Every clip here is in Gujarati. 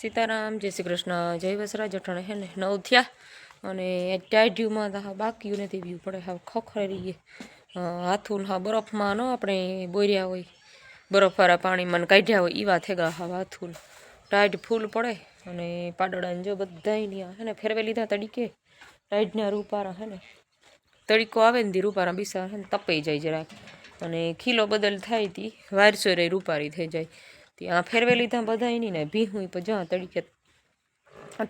સીતારામ, જય શ્રી કૃષ્ણ, જય વસરા જઠણ હે ને, નવ થયા. અને ટાઢ્યુંમાં તો બાકી નથી વ્યૂ પડે, હા ખખરી હાથું હા બરફમાં ન આપણે બોર્યા હોય, બરફવાળા પાણીમાં કાઢ્યા હોય એવા થેગા હા હાથું ટાઈટ ફૂલ પડે અને પાડોડાને જો બધાય હે ને ફેરવે લીધા તડીકે ટાઈડના રૂપારા હે ને. તડીકો આવે ને તી રૂપારા બીસા હે ને તપાઈ જાય જરાક. અને ખીલો બદલ થાય તી, વારસો રે રૂપારી થઈ જાય. ત્યાં ફેરવે લીધા બધા એની ને ભીહું પણ જ્યાં તડીકે.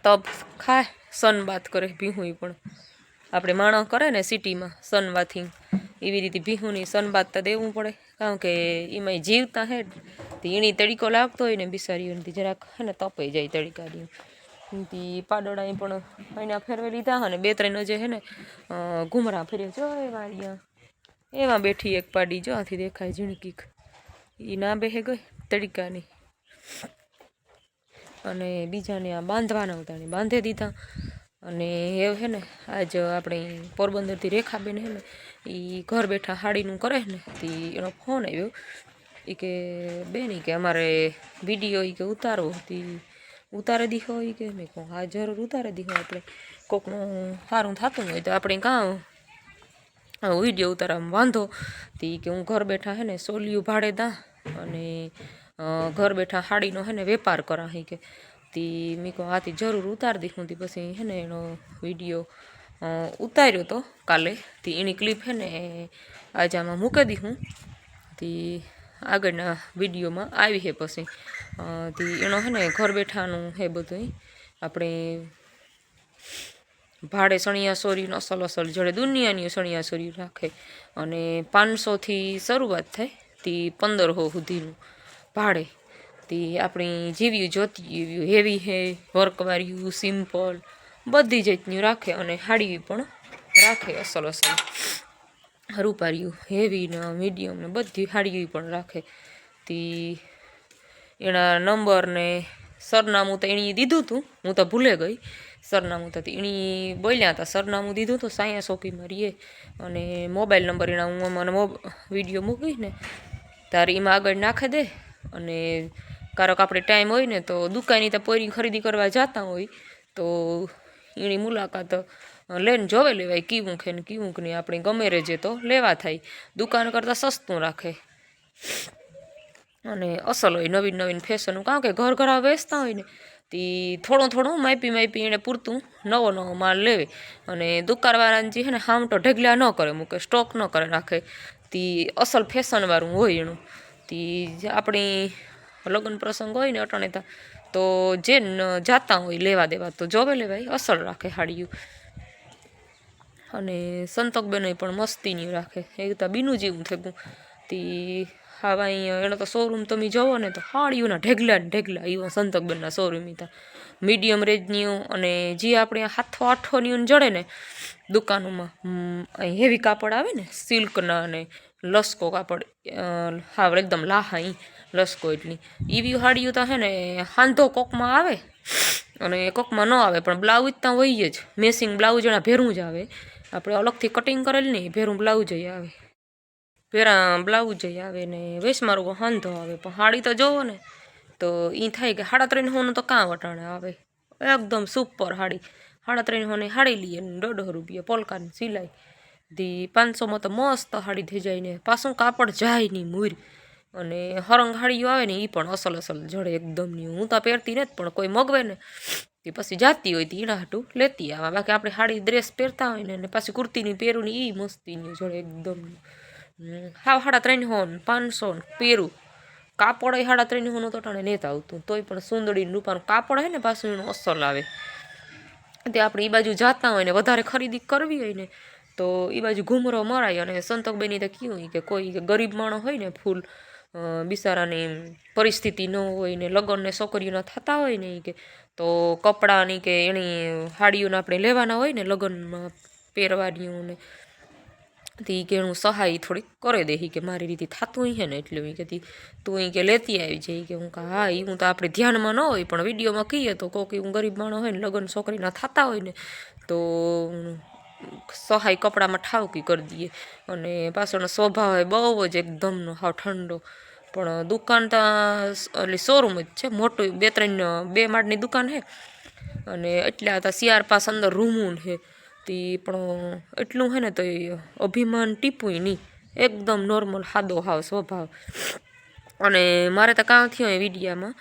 તપ ખાય સન બાત કરે ભીહું પણ. આપણે માણસ કરે ને સિટીમાં સન બાથિંગ એવી રીતે ભીહુંની સન બાત તો દેવું પડે. કારણ કે એમાં જીવતા હે એની તડીકો લાગતો હોય ને બિસારીઓને જરાક હે ને તપાઈ જાય તડીકાની તી પાડોળાએ પણ અહીંયા ફેરવે લીધા અને બે ત્રણ જે હે ને ઘુમરા ફેર્યા. જો એવા અહીંયા એવા બેઠી એક પાડી, જો આથી દેખાય ઝીણકીક. એ ના બેહે ગઈ. તડીકાની. અને બીજાને આ બાંધવાના હતા બાંધી દીધા. અને એ હે ને, આજ આપણે પોરબંદરથી રેખાબેન હે ને એ ઘર બેઠા હાડીનું કરે ને, તે એનો ફોન આવ્યો. એ કે, બેન કે અમારે વીડિયો એ કે ઉતારવો હતી ઉતારે દીધો એ કે? મેં કહું, હા, જરૂર ઉતારે દીધો આપણે કોકનું સારું થતું હોય તો આપણે કાં વીડિયો ઉતારવામાં વાંધો? તે કે, હું ઘર બેઠા હે ને સોલિયું ભાડે દા અને ઘર બેઠા હાડીનો હે ને વેપાર કરા હી કે. તી મેં કહું હાથી જરૂર ઉતારી દીધું તી પછી હે ને એનો વીડિયો ઉતાર્યો તો કાલે. તી એની ક્લિપ હે ને આજે આમાં મૂકી દીધું તી આગળના વિડીયોમાં આવી છે પછી. તી એનો હે ને ઘર બેઠાનું હે બધું આપણે ભાડે સણિયા સોરીનો અસલ અસલ જડે દુનિયાની સણિયા સોરી રાખે. અને પાંચસોથી શરૂઆત થાય. તે પંદરસો સુધીનું ભાડે. તે આપણી જેવી જોતી એવી હેવી હે વર્કવાળ્યું સિમ્પલ બધી જાતનું રાખે અને હાડી પણ રાખે અસલ અસલ. રૂપાર્યું હેવી ને મીડિયમ ને બધી હાડીઓ પણ રાખે. તે એના નંબર ને સરનામું તો એણે દીધું હતું હું તો ભૂલે ગઈ. સરનામું તો એણે બોલ્યા હતા, સરનામું દીધું હતું સાયા ચોકીમાં રહીએ અને મોબાઈલ નંબર એના હું મને વીડિયો મૂકી ને તારે એમાં આગળ નાખી દે. અને કારક આપણે ટાઈમ હોય ને તો દુકાની તો પોરી ખરીદી કરવા જતા હોય તો એની મુલાકાત લઈને જોવે લેવાય કીવું ખે ને કીવું આપણે ગમે રેજે તો લેવા થાય. દુકાન કરતાં સસ્તું રાખે. અને અસલ હોય નવીન નવીન ફેશનનું કારણ કે ઘર ઘર વેચતા હોય ને, તે થોડું થોડું માપી માપી એને પૂરતું નવો નવો માલ લેવે. અને દુકાનવાળાને જે છે ને હામ તો ઢગલા ન કરે, મૂકે, સ્ટોક ન કરે, રાખે. તે અસલ ફેશનવાળું હોય એનું. તે આપણી લગ્ન પ્રસંગ હોય ને અટાણે તો જે જાતા હોય લેવા દેવા, તો જોવે લેવાય અસલ રાખે હાડિયું અને સંતકબેન પણ મસ્તીની રાખે. એ તો બીનું જેવું થયું. તી હા અહીંયા એનો તો શોરૂમ તમે જોવો ને તો હાડીઓના ઢેગલા ઢેગલા એવા સંતકબેનના શોરૂમ હતા મીડિયમ રેન્જની અને જે આપણે હાથો આઠોની જડે ને દુકાનોમાં હેવી કાપડ આવે ને સિલ્કના અને લસકો કાપડ હા એકદમ લાહા અહીં લસકો એટલી. એવી હાડીઓ તો હે ને હાંધો કોકમાં આવે અને કોકમાં ન આવે, પણ બ્લાઉઝ ત્યાં હોય જ. મેસિંગ બ્લાઉઝ એના ભેરું જ આવે. આપણે અલગથી કટિંગ કરેલ નહીં ભેરું બ્લાઉઝ આવે. ભેરા બ્લાઉઝ આવે ને વેસ મારું હાંધો આવે. પણ હાડી તો જોવો ને, તો એ થાય કે સાડા ત્રણ હોનું તો કાં વટાણે આવે? એકદમ સુપર હાડી. સાડા ત્રણ હોને હાડી લઈએ દોઢસો રૂપિયા પોલકાની સિલાઈ. ધી પાંચસોમાં તો મસ્ત હાડી થઈ જાય ને, પાછું કાપડ જાય નહીં મૂર. અને હરંગ સાડીઓ આવે ને એ પણ અસલ અસલ જડે એકદમ નહીં હું તો પહેરતી નથી, પણ કોઈ મગવે ને તે પછી જાતી હોય તે એના હાટું લેતી આવે. બાકી આપણે હાડી ડ્રેસ પહેરતા હોય ને પાછી કુર્તીની પહેરું ને એ મસ્તીની જોડે એકદમ હાવ સાડા ત્રણ હો ને પાંચસો પેરું. કાપડ એ સાડા ત્રણ હોનું તો ટાણે નેતા આવતું. તોય પણ સુંદડીનું રૂપાનું કાપડ હોય ને, પાછું એનું અસલ આવે. તે આપણે એ બાજુ જાતા હોય ને, વધારે ખરીદી કરવી હોય ને, તો એ બાજુ ઘૂમરો મરાય અને સંતકબેની તો કહ્યું કે કોઈ ગરીબ માણસ હોય ને, ફૂલ બિચારાની પરિસ્થિતિ ન હોય ને લગ્નને છોકરીઓના થતા હોય ને કે, તો કપડાની કે એની હાડીઓને આપણે લેવાના હોય ને, લગ્નમાં પહેરવાની ને તી કે હું સહાય થોડીક કરી દે. કે મારી રીતે થતું હે ને એટલે કે તું અહીં કે લેતી આવી જાય કે હું હા એ હું તો આપણે ધ્યાનમાં ન હોય, પણ વિડીયોમાં કહીએ તો કોક હું ગરીબ માણસ હોય ને, લગ્ન છોકરીના થતા હોય ને, તો સહાય કપડામાં ઠાવકી કરી દઈએ. અને પાછળનો સ્વભાવ હોય બહુ જ એકદમનો હાવ ઠંડો. પણ દુકાન તો એટલે શોરૂમ જ છે. મોટું બે ત્રણ, બે માળની દુકાન છે અને એટલે આ ત્યાં સિયાર પાસ અંદર રૂમું છે તે પણ એટલું હે ને તો અભિમાન ટીપુય નહીં. એકદમ નોર્મલ સાદો હાવ સ્વભાવ. અને મારે તો કાં થયો એ વિડીયામાં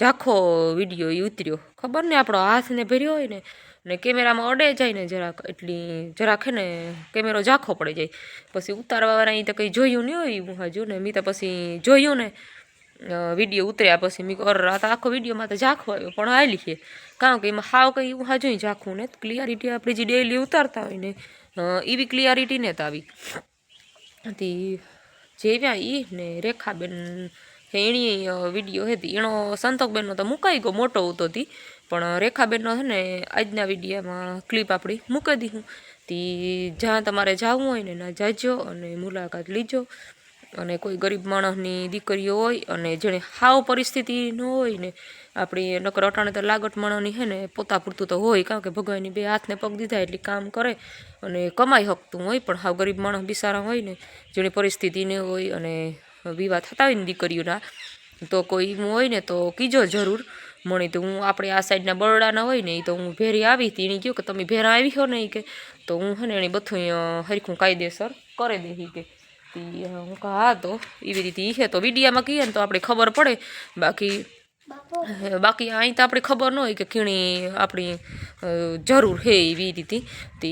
ઝાખો વીડિયો એ ઉતર્યો. ખબર ને આપણો હાથને ભર્યો હોય ને ને કેમેરામાં અડે જાય ને જરાક, એટલી જરાક હે ને કેમેરો ઝાખો પડી જાય. પછી ઉતારવાવાળા તો કંઈ જોયું નહીં હોય હું હજુ ને, મેં તો પછી જોયું ને વીડિયો ઉતર્યા પછી મેં અરે, આ તો આખો વિડીયોમાં તો ઝાખો આવ્યો, પણ આ છે. કારણ કે એમાં હાવ કંઈ હું હાજુ જોઈ ઝાખું, ને ક્લિયરિટી આપણે જે ડેલી ઉતારતા હોય ને એવી ક્લિયરિટી ને આવી. હતી, જેવ્યા એ ને રેખાબેન એણી વીડિયો હતી. એનો સંતોકબેનનો તો મુકાઈ ગયો, મોટો હતો હતી પણ રેખાબેનનો છે ને, આજના વિડીયામાં ક્લિપ આપણી મૂકી દીધું તી, જ્યાં તમારે જવું હોય ને ના જાજો અને મુલાકાત લીજો. અને કોઈ ગરીબ માણસની દીકરીઓ હોય અને જેણે હાવ પરિસ્થિતિ ન હોય ને, આપણી નકર અટાણે તો લાગટ માણસની હે ને, પોતા પૂરતું તો હોય, કારણ કે ભગવાનની બે હાથને પગ દીધા એટલે કામ કરે અને કમાઈ શકતું હોય, પણ હાવ ગરીબ માણસ બિસારા હોય ને જેની પરિસ્થિતિ ન હોય અને વિવાહ થતા હોય ને દીકરીઓના, તો કોઈ હોય ને તો કીજો જરૂર. મળી તો હું આપણે આ સાઈડના બરોડાના હોય ને એ તો હું ભેરી આવી હતી એને કહ્યું કે તમે ભેરા આવી છો ને એ કે, તો હું હે ને એની બધું હરખું કાયદેસર કરી દે કે હું કહા, હા, તો એવી રીતે છે. તો વિડીયામાં કહીએ ને તો આપણે ખબર પડે. બાકી બાકી અહીં તો આપણે ખબર ન હોય કે કીણી આપણી જરૂર હે એવી રીતે તે,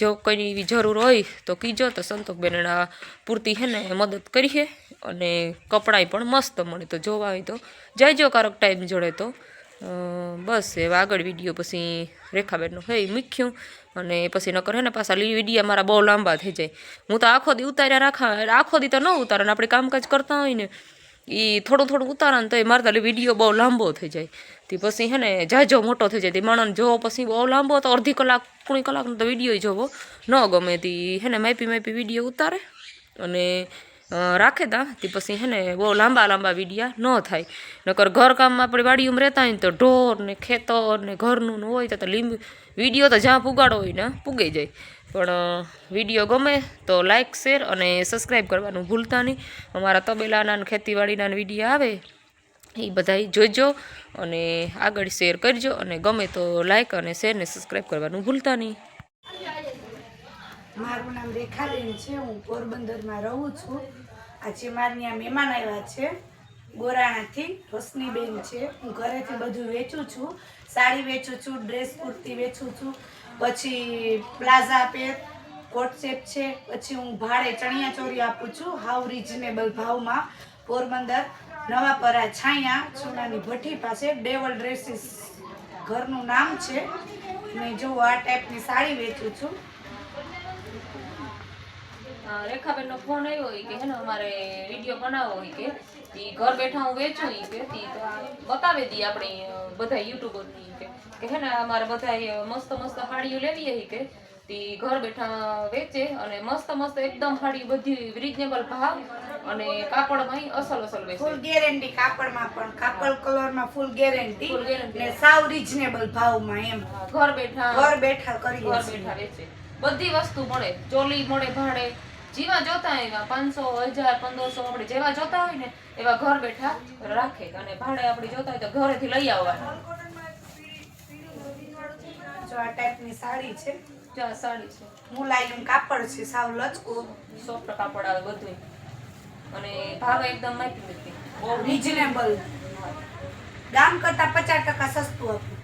જો કંઈ એવી જરૂર હોય તો કીજો. તો સંતોષબેનના પૂરતી હે ને મદદ કરી છે. અને કપડાંય પણ મસ્ત મળે. તો જોવા હોય તો જાયજો કારક ટાઈમ જોડે તો. બસ, હવે આગળ વીડિયો પછી રેખાબેનનો હે મૂક્યું. અને પછી નકર હે ને પાછા લી વિડીયા મારા બહુ લાંબા થઈ જાય. હું તો આખો દી ઉતાર્યા રાખા, આખો દી તો ન ઉતારે, ને આપણે કામકાજ કરતા હોય ને એ થોડું થોડું ઉતારા ને તો એ મારતા વીડિયો બહુ લાંબો થઈ જાય. તે પછી હે ને જાજો મોટો થઈ જાય. તે માણસ જોવો પછી બહુ લાંબો તો અડધી કલાક, પૂણી કલાકનો તો વીડિયો જોવો. ન ગમે તે હે ને માપી માપી વીડિયો ઉતારે. અને રાખે તા તે પછી હે ને બહુ લાંબા લાંબા વિડિયા ન થાય. નકર ઘરકામમાં આપણે વાડીઓમાં રહેતા હોય ને તો ઢોર ને ખેતર ને ઘરનું હોય તો લીંબ, વીડિયો તો જ્યાં પુગાડો હોય ને પૂગાઈ જાય. પણ વીડિયો ગમે તો લાઇક શેર અને સબસ્ક્રાઈબ કરવાનું ભૂલતા નહીં. અમારા તબેલાના ખેતીવાડીના વીડિયો આવે, એ બધાય જોજો અને આગળ શેર કરજો અને ગમે તો લાઇક અને શેર ને સબસ્ક્રાઈબ કરવાનું ભૂલતા નહીં. મારું નામ રેખાબેન છે, હું પોરબંદરમાં રહું છું. આજે મારી ત્યાં મહેમાન આવ્યા છે. ગોરાણાથી રોશનીબેન છે. હું ઘરેથી બધું વેચું છું. સાડી વેચું છું, ડ્રેસ કુર્તી વેચું છું. પછી પ્લાઝા પેર કોટસેપ છે. પછી હું ભાડે ચણિયા ચોરી આપું છું, હાવ રિઝનેબલ ભાવમાં. પોરબંદર, નવાપરા છાયા, સોનાની ભઠ્ઠી પાસે ડેવલ ડ્રેસીસ ઘરનું નામ છે. અને જો આ ટાઈપની સાડી વેચું છું. રેખાબેનનો ફોન આવ્યો હોય કે હે ને અમારે વીડિયો બનાવવો હોય કે. ઈ ઘર બેઠા હું વેચું ઈ કે. બતાવી દી આપણી બધા યુટ્યુબરની કે. કે હે ને અમારે બધા મસ્ત મસ્ત હાડીઓ લેવી કે. તી ઘર બેઠા વેચે અને મસ્ત મસ્ત એકદમ હાડી બધી રિઝનેબલ ભાવ અને કાપડમાં અસલ અસલ વેચે. ફૂલ ગેરંટી કાપડમાં પણ કાપડ કલરમાં ફૂલ ગેરંટી ફૂલ ગેરંટી સાવ રિઝનેબલ ભાવમાં એમ. ઘર બેઠા ઘર બેઠા કરી ઘર બેઠા વેચે. બધી વસ્તુ મળે. ચોલી મળે ભાડે જેવા જોતા હોય એવા પાંચસો હજાર પંદરસો આપણે જેવા જોતા હોય ને એવા ઘર બેઠા રાખે. અને ભાડે આપણે જોતા હોય તો ઘરેથી લઈ આવવાના. જો આ ટાઈપની સાડી છે. જો આ સાડી છે. મુલાયમ કાપડ છે સાવ લચકું. સોફ્ટ કાપડ આવે બધું અને ભાવ એકદમ મૂકી બહુ રિઝનેબલ દામ કરતા પચાસ ટકા સસ્તું હતું.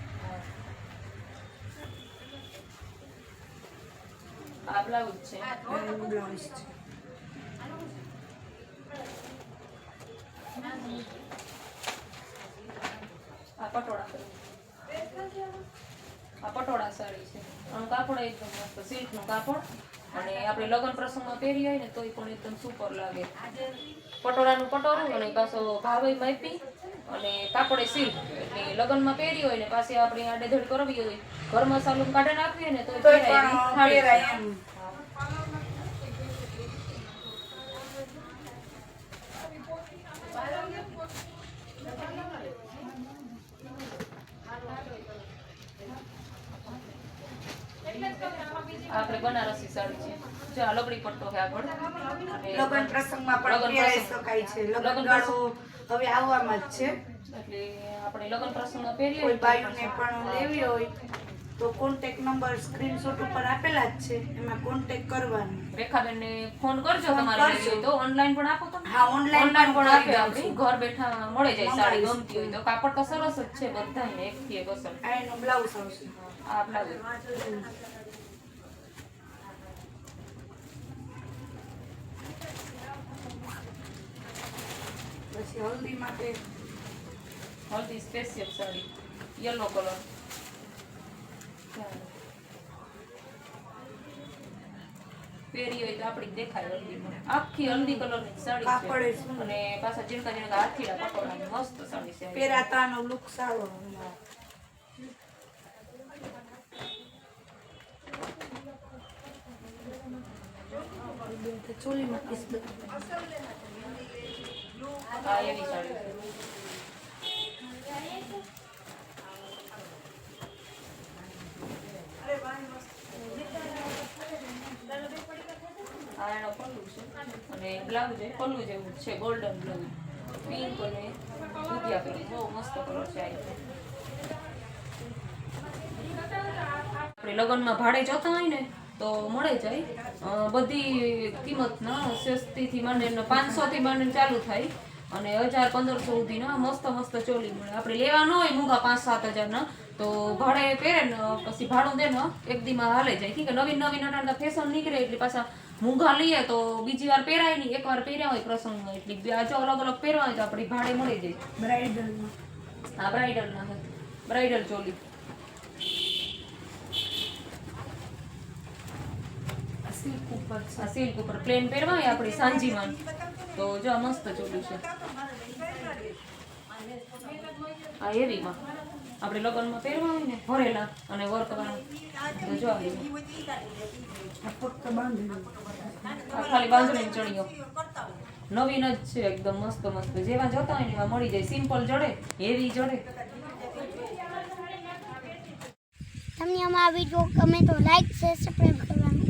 આ બ્લાઉઝ છે આ પટોળા આ પટોળા સાડી છે. આનું કાપડ એકદમ મસ્ત સિલ્કનું કાપડ અને આપણે લગ્ન પ્રસંગમાં પહેરી ને તોય પણ એકદમ સુપર લાગે પટોળાનું પટોળું અને પાછો ભાવે માપી અને કાપડે સિલ્ક એટલે લગ્નમાં પહેરી હોય ને પાછી આપણે આડેધડ કરવી હોય ઘર મસાલો કાઢે નાખીએ ને એમ. આપણે બનારસી સાડી છે. જો આ લગડી પટ્ટો છે આગળ. લગ્ન પ્રસંગમાં પણ પહેરાઈ. શકાય છે. લગ્ન ગાળો હવે આવવામાં જ છે. એટલે આપણે લગ્ન પ્રસંગમાં પહેરીએ. કોઈ બાયુને પણ લેવી હોય તો કોન્ટેક નંબર સ્ક્રીનશોટ ઉપર આપેલા જ છે. એમાં કોન્ટેક્ટ કરવાનો. રેખાબેનને ફોન કરજો તમારે તો. ઓનલાઈન પણ આપો તમે. હા ઓનલાઈન ઓનલાઈન પણ આપે ઘર બેઠા મળી જાય સાડી ગમતી હોય તો. કાપડ તો સરસ જ છે બધાને એક થી એક અસર આ એનો બ્લાઉઝ આવશે. આ બ્લાઉઝ પછી હલ્દી માટે haldi special sari yellow colour પહેરી હોય તો આપણી દેખાય હલ્દીમાં આખી હલ્દી કલરની સાડી કાપડ એ છે સુંદર. અને પાછા ઝીણકા ઝીણકા હાથીડા પટોળાની મસ્ત સાડી છે પહેરાતાનો લુક સારો ચોલીમાં પીસ આ એવી છે અને બ્લાઉઝ એ પલ્લુ જેવું છે ગોલ્ડન બ્લાઉઝ પિંક અને દુધિયા કલર બહુ મસ્ત કલર છે આ આપણે લગ્નમાં ભાડે જતા હોય ને, તો મળે જાય. બધી કિંમતના સસ્તીથી માંડીને પાંચસોથી માંડીને ચાલુ થાય. અને હજાર પંદરસો સુધીના મસ્ત મસ્ત ચોલી મળે. આપણે લેવા ન હોય મૂંગા પાંચ સાત હજારના તો ભાડે પહેરે ને પછી ભાડું દે ને એક દીમાં હાલે જાય. ઠીક નવીન નવીન અટાણતા ફેશન નીકળે એટલે પાછા મૂંગા લઈએ તો બીજી વાર પહેરાય નહીં એકવાર પહેર્યા હોય પ્રસંગમાં. એટલે આજે અલગ અલગ પહેરવા હોય તો આપણે ભાડે મળી જાય. બ્રાઇડલમાં આ બ્રાઇડલના બ્રાઇડલ ચોલી. સિલ્ક ઉપર આ સિલ્ક ઉપર પ્લેન પહેરવા હોય આપણી સાંજીમાં. તો જો આ મસ્ત ચોલી છે. આ હેવીમાં. આપણે લગ્નમાં પહેરવા હોય ને ભરેલા અને વર્ક વાળા. તો જો આ ફક્ત બાંધણી. આ ખાલી બાંધણી ચણીઓ નવીન જ છે એકદમ મસ્ત મસ્ત. જેવા જોતા હોય ને એવા મળી જાય. સિમ્પલ જડે હેવી જડે. તમને અમારા વીડિયો ગમે તો લાઈક શેર સબસ્ક્રાઈબ કરવાનું.